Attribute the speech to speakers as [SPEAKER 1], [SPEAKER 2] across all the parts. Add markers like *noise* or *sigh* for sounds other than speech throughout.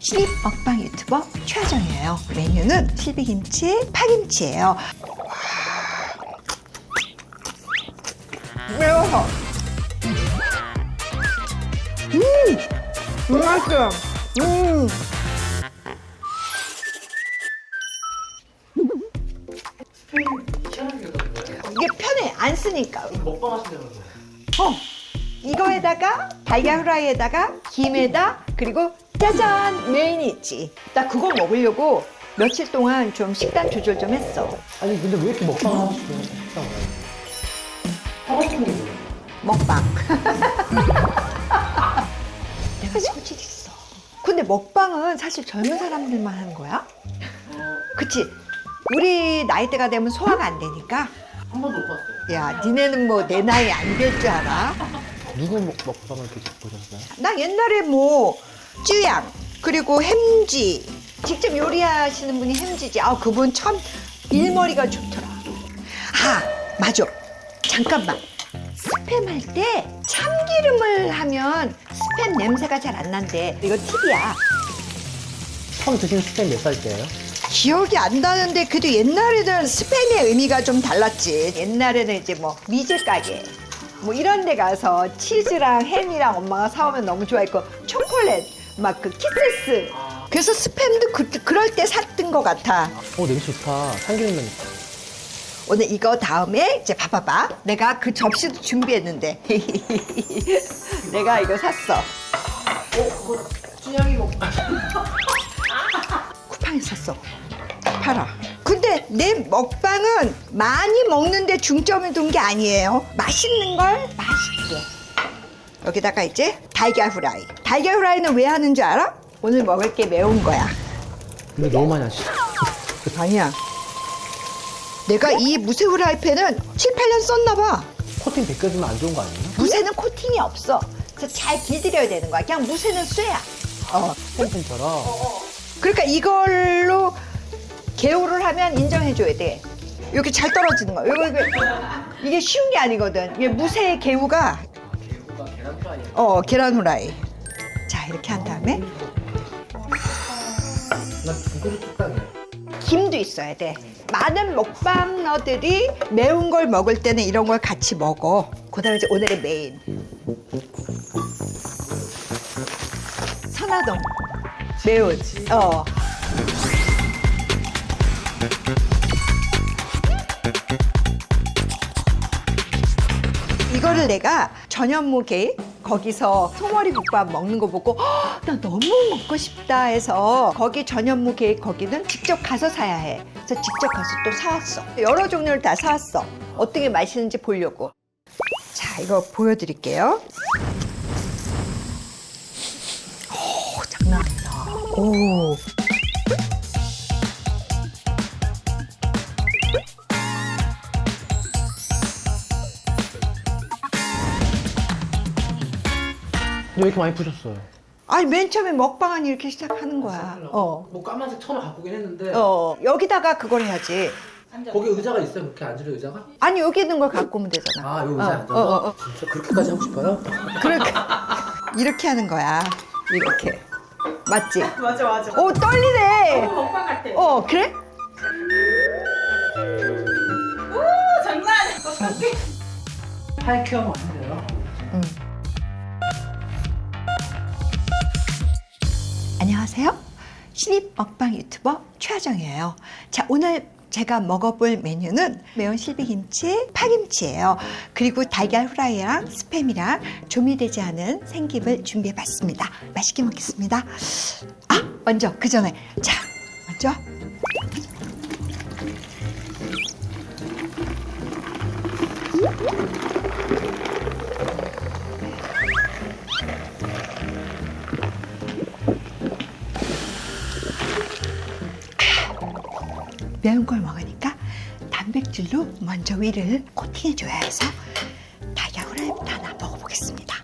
[SPEAKER 1] 신입 먹방 유튜버 최하정이에요. 메뉴는 실비김치, 파김치예요. 매워서. 음, 맛있어. 음. 이게 편해 안 쓰니까.
[SPEAKER 2] 먹방 하신다면서
[SPEAKER 1] 어, 이거에다가 달걀 후라이에다가 김에다 그리고 짜잔 메인이 있지. 나 그거 먹으려고 며칠 동안 좀 식단 조절 좀 했어.
[SPEAKER 2] 아니 근데 왜 이렇게 먹방 하시고 식당을 하고 싶은 게 뭐예요?
[SPEAKER 1] 먹방. 내가 소질 있어. 근데 먹방은 사실 젊은 사람들만 하는 거야? 그치? 우리 나이대가 되면 소화가 안 되니까.
[SPEAKER 2] 한 번도 못 봤어요
[SPEAKER 1] 야, 니네는 뭐 내 나이 안 될 줄 알아?
[SPEAKER 2] 누구 먹, 먹방을 이렇게 보셨어요?
[SPEAKER 1] 나 옛날에 뭐 쯔양 그리고 햄지 직접 요리하시는 분이 햄지지. 아 그분 참 일머리가 좋더라. 아 맞아. 잠깐만. 스팸 할 때 참기름을 하면 스팸 냄새가 잘 안 난대. 이거 팁이야.
[SPEAKER 2] 처음 드신 스팸 몇 살 때예요?
[SPEAKER 1] 기억이 안 나는데 그래도 옛날에는 스팸의 의미가 좀 달랐지. 옛날에는 이제 뭐 미제 가게 뭐 이런 데 가서 치즈랑 햄이랑 엄마가 사오면 너무 좋아했고 초콜릿 막 그 키스스. 그래서 스팸도 그, 그럴 때 샀던 것 같아.
[SPEAKER 2] 어 냄새 좋다 참기름 나니까
[SPEAKER 1] 오늘 이거 다음에 이제 봐봐봐. 내가 그 접시도 준비했는데. *laughs* 내가 이거 샀어.
[SPEAKER 2] 춘향이 먹 *laughs*
[SPEAKER 1] 쿠팡에 샀어. 팔아. 근데 내 먹방은 많이 먹는데 중점을 둔 게 아니에요. 맛있는 걸 맛있게. 여기다가 이제 달걀 후라이. 달걀 후라이는 왜 하는 줄 알아? 오늘 먹을 게 매운 거야.
[SPEAKER 2] 근데 너무 많이 하시죠
[SPEAKER 1] 아니야. 내가 이 무쇠 후라이팬은 7, 8년 썼나 봐.
[SPEAKER 2] 코팅 벗겨지면 안 좋은 거 아니에요?
[SPEAKER 1] 무쇠는 코팅이 없어. 그래서 잘 길들여야 되는 거야. 그냥 무쇠는 쇠야. 어.
[SPEAKER 2] 팬팬처럼
[SPEAKER 1] 그러니까 이걸로 개우를 하면 인정해줘야 돼. 이렇게 잘 떨어지는 거야. 이거, 이거, 이게 쉬운 게 아니거든. 이게 무쇠 개우가,
[SPEAKER 2] 개구가 계란 프라이
[SPEAKER 1] 어, 계란 후라이. 자, 이렇게 한 다음에
[SPEAKER 2] 그릇
[SPEAKER 1] 김도 있어야 돼. 많은 먹방러들이 매운 걸 먹을 때는 이런 걸 같이 먹어. 그 다음에 이제 오늘의 메인. 선화동. 매운. 어. 이거를 내가 전현무게 거기서 소머리 국밥 먹는 거 보고 "헉, 나 너무 먹고 싶다 해서 거기 전현무게 거기는 직접 가서 사야 해. 그래서 직접 가서 또 사왔어. 여러 종류를 다 사왔어. 어떻게 맛있는지 보려고. 자, 이거 보여드릴게요. 오, 장난 아니다. 오.
[SPEAKER 2] 왜 이렇게 많이 푸셨어요?
[SPEAKER 1] 아니 맨 처음에 먹방은 이렇게 시작하는 거야. 어.
[SPEAKER 2] 뭐 까만색 처음에 바꾸긴 했는데
[SPEAKER 1] 어, 여기다가 그걸 해야지.
[SPEAKER 2] 거기 의자가 있어요? 그렇게 앉을 의자가?
[SPEAKER 1] 아니 여기 있는 걸 갖고 오면 되잖아.
[SPEAKER 2] 아 여기
[SPEAKER 1] 어,
[SPEAKER 2] 의자 앉아서?
[SPEAKER 1] 어, 어, 어.
[SPEAKER 2] 진짜 그렇게까지 하고 싶어요?
[SPEAKER 1] 그렇게 이렇게 하는 거야. 이렇게 맞지? *laughs*
[SPEAKER 3] 맞아 맞아.
[SPEAKER 1] 오 떨리네.
[SPEAKER 3] 먹방 같아.
[SPEAKER 1] 어 그래?
[SPEAKER 3] 오 장난 아니야.
[SPEAKER 2] 팔 키워면 안 돼요?
[SPEAKER 1] 응. 안녕하세요. 신입 먹방 유튜버 최하정이에요. 자 오늘 제가 먹어볼 메뉴는 매운 실비김치, 파김치예요. 그리고 달걀 후라이랑 스팸이랑 조미되지 않은 생김을 준비해봤습니다. 맛있게 먹겠습니다. 아 먼저 그 전에 자 먼저 먼저 위를 코팅해줘야 해서 달걀 후라이부터 하나 먹어보겠습니다.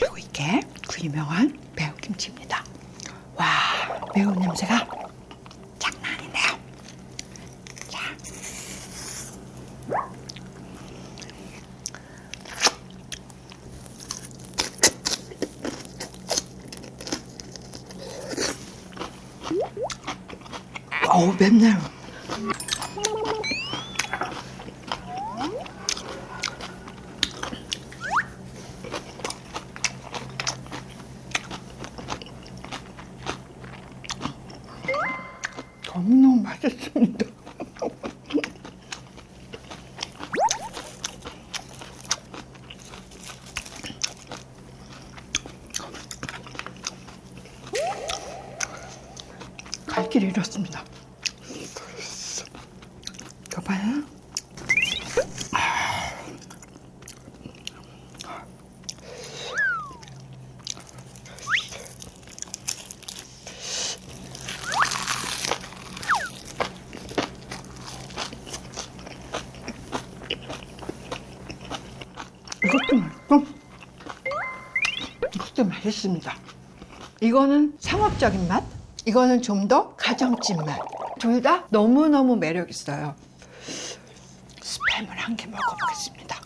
[SPEAKER 1] 그리고 이게 그 유명한 매운 김치입니다. 와 매운 냄새가 맵네요. 너무너무 맛있습니다. *laughs* 갈 길을 잃었습니다. 여봐요. 이것도 맛있고 이것도 맛있습니다. 이거는 상업적인 맛, 이거는 좀 더 가정집 맛. 둘 다 너무너무 매력 있어요. 스팸을 한 개 먹어보겠습니다.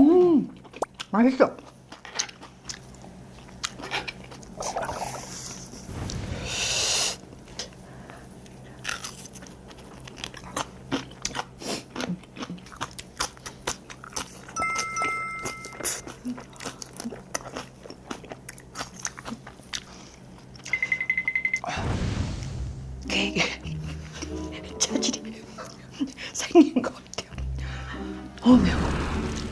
[SPEAKER 1] 음, 맛있어. *laughs* 이게 차질이 생긴 것 같아요. 어 매워.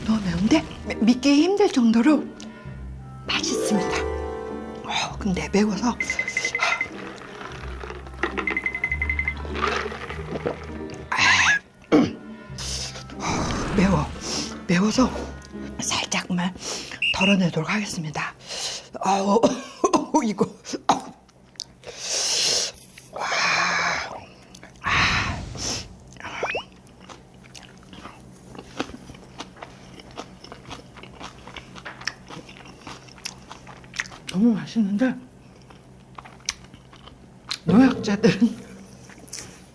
[SPEAKER 1] 너무 매운데 미- 믿기 힘들 정도로 맛있습니다. 어 근데 매워서 아, *clears throat* 매워 매워서 살짝만 덜어내도록 하겠습니다. 아우 *laughs* 이거 너무 맛있는데 노약자들은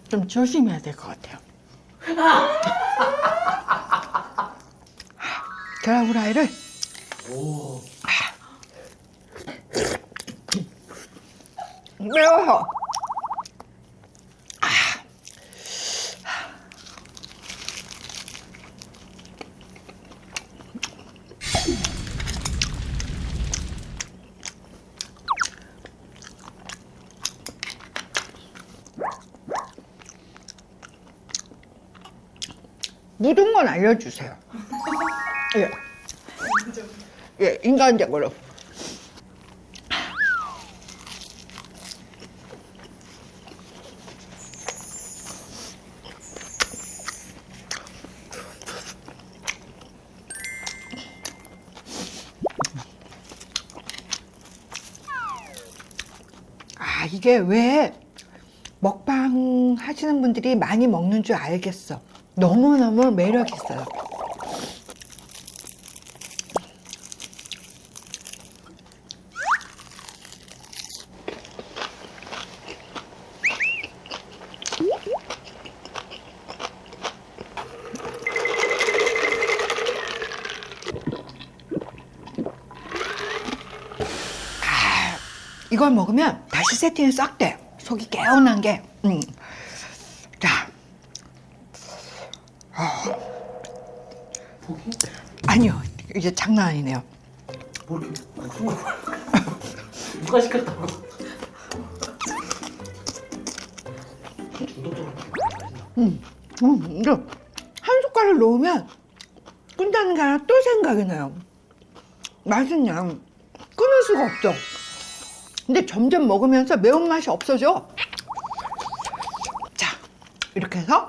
[SPEAKER 1] 좀 조심해야 될 것 같아요. *laughs* 계란 후라이를 매워요. 묻은 건 알려주세요. 예. 예, 인간적으로. 아, 이게 왜 먹방 하시는 분들이 많이 먹는 줄 알겠어. 너무너무 매력 있어요. 아, 이걸 먹으면 다시 세팅이 싹 돼. 속이 개운한 게. 음. 자,
[SPEAKER 2] 포기?
[SPEAKER 1] 아니요. 이제 장난 아니네요.
[SPEAKER 2] 뭐 이렇게 무슨 거 누가 시켰다고? 중독적으로
[SPEAKER 1] 음, 이거 한 숟갈을 넣으면 끈다는 게 아니라 또 생각이 나요. 맛은 그냥 끊을 수가 없죠. 근데 점점 먹으면서 매운맛이 없어져. 자, 이렇게 해서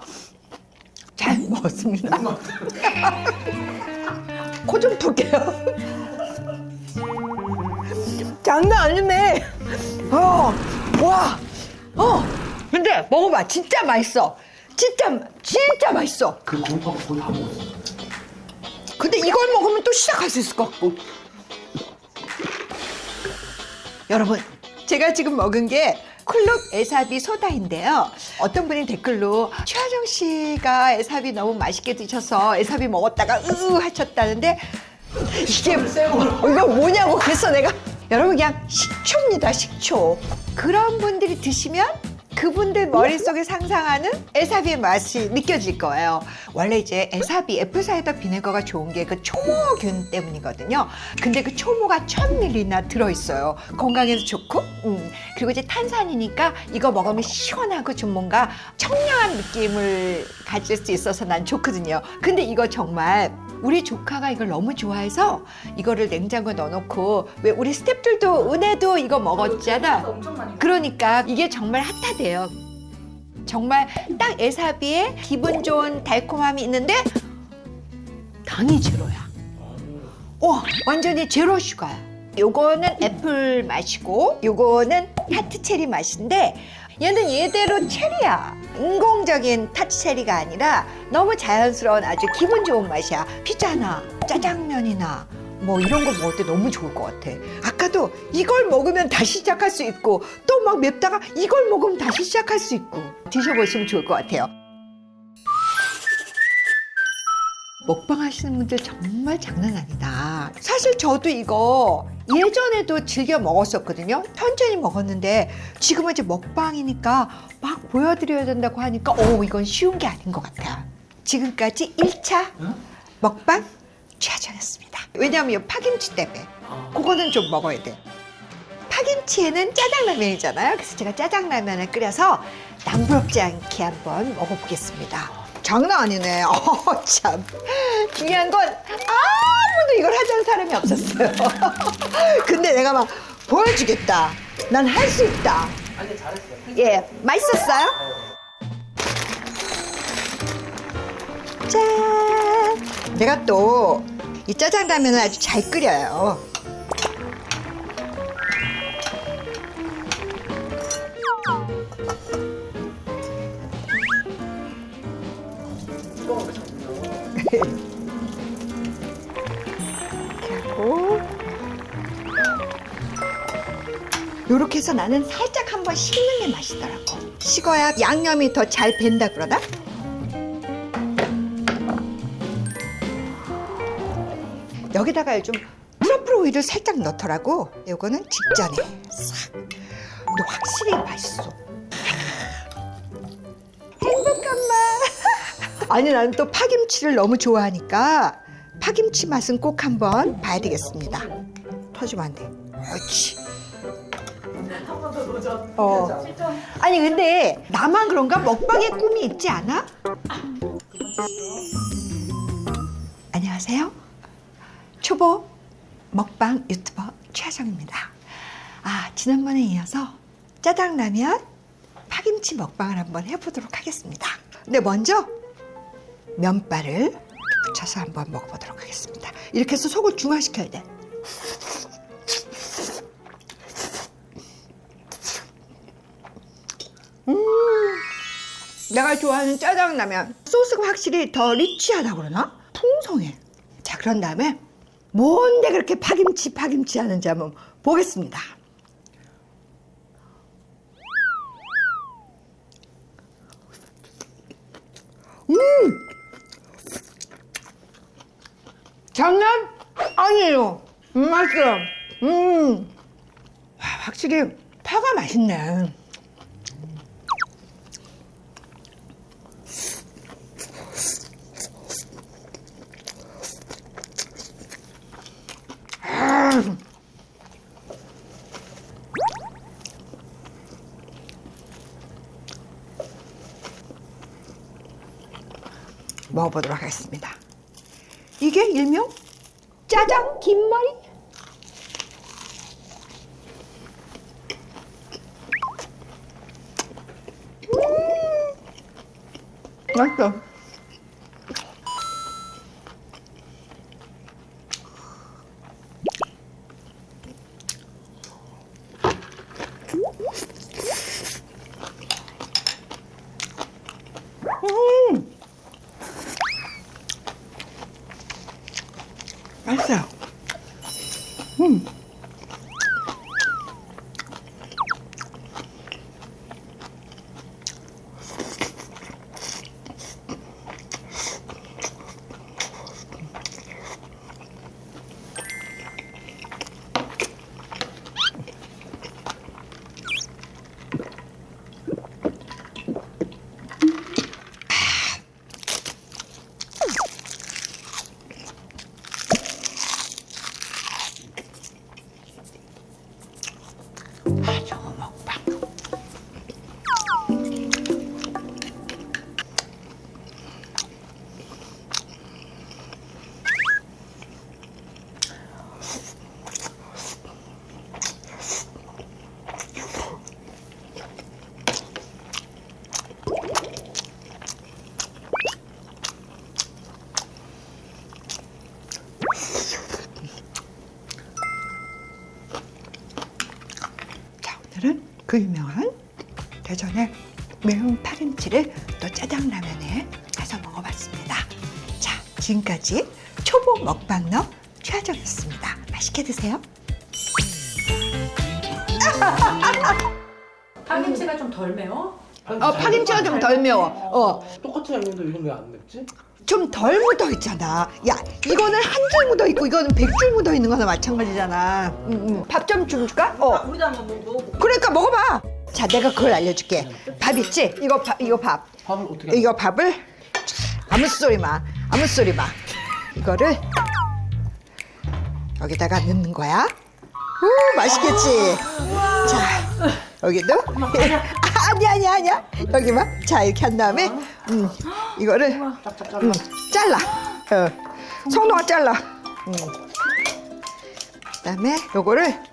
[SPEAKER 1] 잘 먹었습니다. *laughs* *laughs* 코좀 풀게요. 장난 아니네. 어, 와, 어. 근데 먹어봐. 진짜 맛있어. 진짜, 진짜 맛있어.
[SPEAKER 2] 그 공파가 거의 다 먹었어.
[SPEAKER 1] 근데 이걸 먹으면 또 시작할 수 있을 것 같고. 여러분, 제가 지금 먹은 게 쿨룩 에사비 소다인데요. 어떤 분이 댓글로 최하정 씨가 에사비 너무 맛있게 드셔서 에사비 먹었다가 으으 하셨다는데 이게 뭐- 이거 뭐냐고 그래서 내가 여러분 그냥 식초입니다, 식초. 그런 분들이 드시면 그분들 머릿속에 상상하는 에사비의 맛이 느껴질 거예요. 원래 이제 에사비, 애플사이더 비네거가 좋은 게 그 초모균 때문이거든요. 근데 그 초모가 1000ml나 들어있어요. 건강에도 좋고, 음. 그리고 이제 탄산이니까 이거 먹으면 시원하고 좀 뭔가 청량한 느낌을 가질 수 있어서 난 좋거든요. 근데 이거 정말 우리 조카가 이걸 너무 좋아해서 이거를 냉장고에 넣어놓고 왜 우리 스탭들도 은혜도 이거 먹었잖아.
[SPEAKER 3] 엄청 많이.
[SPEAKER 1] 그러니까 이게 정말 핫하대요. 정말 딱 에사비의 기분 좋은 달콤함이 있는데 당이 제로야. 와 완전히 제로 슈가야. 요거는 애플 맛이고 요거는 타트 체리 맛인데 얘는 얘대로 체리야. 인공적인 타트 체리가 아니라 너무 자연스러운 아주 기분 좋은 맛이야. 피자나 짜장면이나 뭐 이런 거 먹을 때 너무 좋을 것 같아. 아까도 이걸 먹으면 다시 시작할 수 있고 또 막 맵다가 이걸 먹으면 다시 시작할 수 있고 드셔보시면 좋을 것 같아요. 먹방 하시는 분들 정말 장난 아니다. 사실 저도 이거 예전에도 즐겨 먹었었거든요. 천천히 먹었는데 지금은 이제 먹방이니까 막 보여드려야 된다고 하니까 오 이건 쉬운 게 아닌 것 같아요. 지금까지 1차 먹방 최저였습니다. 왜냐하면 이 파김치 때문에 그거는 좀 먹어야 돼. 파김치에는 짜장라면이잖아요. 그래서 제가 짜장라면을 끓여서 남부럽지 않게 한번 먹어보겠습니다. 장난 아니네. *laughs* 어, 참. 중요한 건 아무도 이걸 하자는 사람이 없었어요. *laughs* 근데 내가 막 보여주겠다. 난 할 수 있다.
[SPEAKER 2] 아니 잘했어요.
[SPEAKER 1] 예, 맛있었어요? 짠! 내가 또 이 짜장라면을 아주 잘 끓여요. 요렇게 해서 나는 살짝 한번 식는 게 맛있더라고. 식어야 양념이 더 잘 밴다 그러나? 여기다가 좀 트러플 오일을 살짝 넣더라고. 요거는 직전에 싹. 근데 확실히 맛있어. 행복한 맛. *laughs* 아니 나는 또 파김치를 너무 좋아하니까 파김치 맛은 꼭 한번 봐야 되겠습니다. 터지면 안 돼. 그렇지. 어. 아니 근데 나만 그런가 먹방의 꿈이 있지 않아? 안녕하세요. 초보 먹방 유튜버 최정입니다. 아 지난번에 이어서 짜장라면 파김치 먹방을 한번 해보도록 하겠습니다. 근데 먼저 면발을 붙여서 한번 먹어보도록 하겠습니다. 이렇게 해서 속을 중화시켜야 돼. 내가 좋아하는 짜장라면 소스가 확실히 더 리치하다 그러나? 풍성해. 자 그런 다음에 뭔데 그렇게 파김치 파김치 하는지 한번 보겠습니다. 음! 장난 아니에요. 음, 맛있어요. 음. 와, 확실히 파가 맛있네. 먹어보도록 하겠습니다. 이게 일명 짜장 김머리? 음, 맛있어. 맛있 I don't. 김치를 또 짜장라면에 해서 먹어봤습니다. 자, 지금까지 초보 먹방너 최하정이었습니다. 맛있게 드세요. *laughs*
[SPEAKER 3] 파김치가 좀 덜 매워?
[SPEAKER 1] 어, 파김치가 좀 덜 매워. 어,
[SPEAKER 2] 똑같은 양념인데 이건 왜 안 맵지?
[SPEAKER 1] 좀 덜 묻어 있잖아. 야, 이거는 한 줄 묻어 있고 이거는 백 줄 묻어 있는 거나 마찬가지잖아. 음, 음. 밥 좀 줄까? 어.
[SPEAKER 3] 우리도 한번 뭐 먹어볼까?
[SPEAKER 1] 그러니까 먹어봐. 자, 내가 그걸 알려줄게. 밥 있지? 이거 밥, 이거 밥.
[SPEAKER 2] 밥을 어떻게
[SPEAKER 1] 이거 밥을 아무 소리 마, 아무 소리 마. 이거를 여기다가 넣는 거야. 오, 맛있겠지? 자, 여기도. *laughs* 아, 아니야, 아니야, 아니야. 여기 봐. 자, 이렇게 한 다음에, 음, 이거를 음,
[SPEAKER 2] 잘라
[SPEAKER 1] 잘라. 어. 성동아 잘라. 음. 그다음에 요거를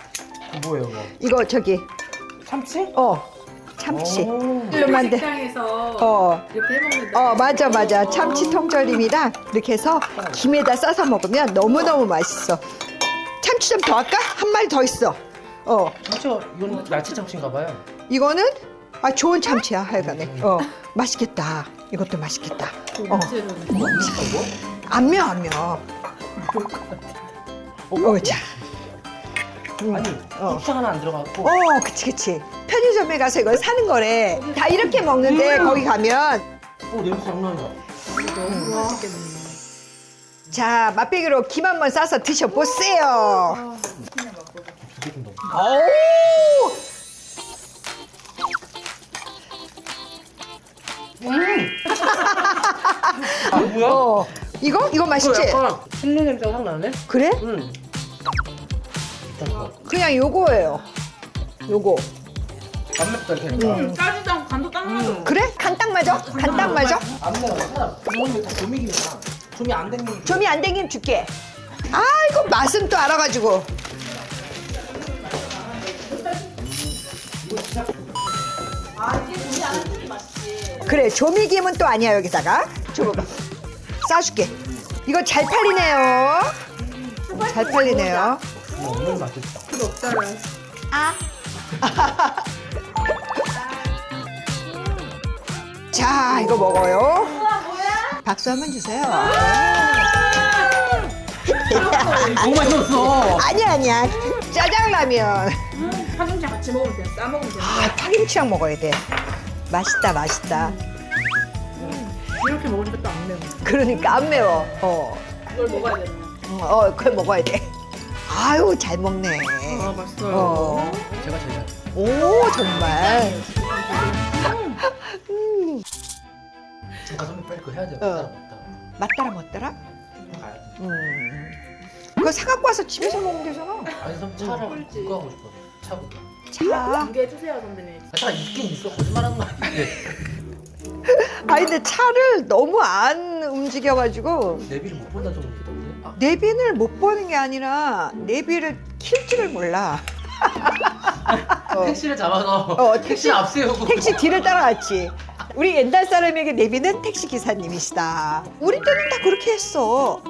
[SPEAKER 2] 뭐예요 이거?
[SPEAKER 1] 이거 저기
[SPEAKER 2] 참치?
[SPEAKER 1] 어 참치. 만들.
[SPEAKER 3] 식당에서
[SPEAKER 1] 어.
[SPEAKER 3] 이렇게 해먹는다.
[SPEAKER 1] 어 맞아 맞아 참치 통조림이랑 이렇게 해서 김에다 싸서 먹으면 너무 너무 맛있어. 참치 좀 더 할까? 한 마리 더 있어. 어
[SPEAKER 2] 참치가 이건 야채 참치인가 봐요.
[SPEAKER 1] 이거는 아 좋은 참치야 하여간에. 어 맛있겠다. 이것도 맛있겠다. 어. 안 매워 안 매워. 어, 자. 음,
[SPEAKER 2] 아니
[SPEAKER 1] 어.
[SPEAKER 2] 고추장 하나 안 들어갔고
[SPEAKER 1] 어, 그치, 그치. 편의점에 가서 이걸 사는 거래. 다 이렇게 먹는데, 거기 가면.
[SPEAKER 2] 어 냄새 장난 아니다.
[SPEAKER 1] 자, 맛배기로 김 한번 싸서 드셔보세요. 어우! *laughs*
[SPEAKER 2] 아 뭐야?
[SPEAKER 1] 어. 이거? 이거 맛있지?
[SPEAKER 2] 이거 약간 칠리 냄새가 확 나네?
[SPEAKER 1] 그래?
[SPEAKER 2] 응.
[SPEAKER 1] 그냥 요거예요. 요거.
[SPEAKER 2] 안 맵다 하니까.
[SPEAKER 3] 짜지도 않고 간도 딱 맞아.
[SPEAKER 1] 그래? 간 딱 맞아? 간 딱 맞아?
[SPEAKER 2] 안. 하나 이건 다 조미김이야. 조미 안 댕기면
[SPEAKER 1] 좀이 안 땡기면 줄게. 아, 이거 맛은 또 알아가지고. 그래, 조미김은 또 아니야, 여기다가. 줘봐봐. 싸줄게. 이거 잘 팔리네요. 잘 팔리네요.
[SPEAKER 2] 오늘 맛있다.
[SPEAKER 1] 아. *laughs* 자, 이거 먹어요. 박수 한번 주세요. *laughs*
[SPEAKER 2] 너무 맛있었어.
[SPEAKER 1] 아니야, 아니야. 짜장라면.
[SPEAKER 3] 파김치 같이 먹으면 돼. 싸 먹으면 돼.
[SPEAKER 1] 아, 파김치랑 먹어야 돼. 맛있다, 맛있다.
[SPEAKER 3] 이렇게 먹으니까 또 안 매워.
[SPEAKER 1] 그러니까 안 매워. 어,
[SPEAKER 3] 이걸 먹어야 되네.
[SPEAKER 1] 어, 그걸 먹어야 돼. 아유, 잘 먹네.
[SPEAKER 3] 아 맛있어요.
[SPEAKER 1] 어.
[SPEAKER 2] 제가 제일 잘.
[SPEAKER 1] 오, 정말.
[SPEAKER 2] 지금 가서 빨리 그거 해야 돼.
[SPEAKER 1] 어. 맞따라 못따라?
[SPEAKER 2] 가야 돼.
[SPEAKER 1] 음. 그거 사갖고 와서 집에서 먹으면 되잖아.
[SPEAKER 2] 아니 선 차를
[SPEAKER 3] 꿀지.
[SPEAKER 2] 그거 하고 싶어. 차보다.
[SPEAKER 1] 차.
[SPEAKER 3] 공개해 주세요 선배님.
[SPEAKER 2] 아, 차가 있긴 있어. 거짓말하는 거 아닌데. *laughs*
[SPEAKER 1] 아니, 근데 차를 너무 안 움직여가지고
[SPEAKER 2] 내비를 못 본다 정도. 아,
[SPEAKER 1] 내비를 못 보는 게 아니라 내비를 킬 줄을 몰라. 어.
[SPEAKER 2] 택시를 잡아서
[SPEAKER 1] 어,
[SPEAKER 2] 택시
[SPEAKER 1] 택시-
[SPEAKER 2] 앞세우고
[SPEAKER 1] 택시 뒤를 따라갔지. 우리 옛날 사람에게 내비는 택시 기사님이시다. 우리 때는 다 그렇게 했어.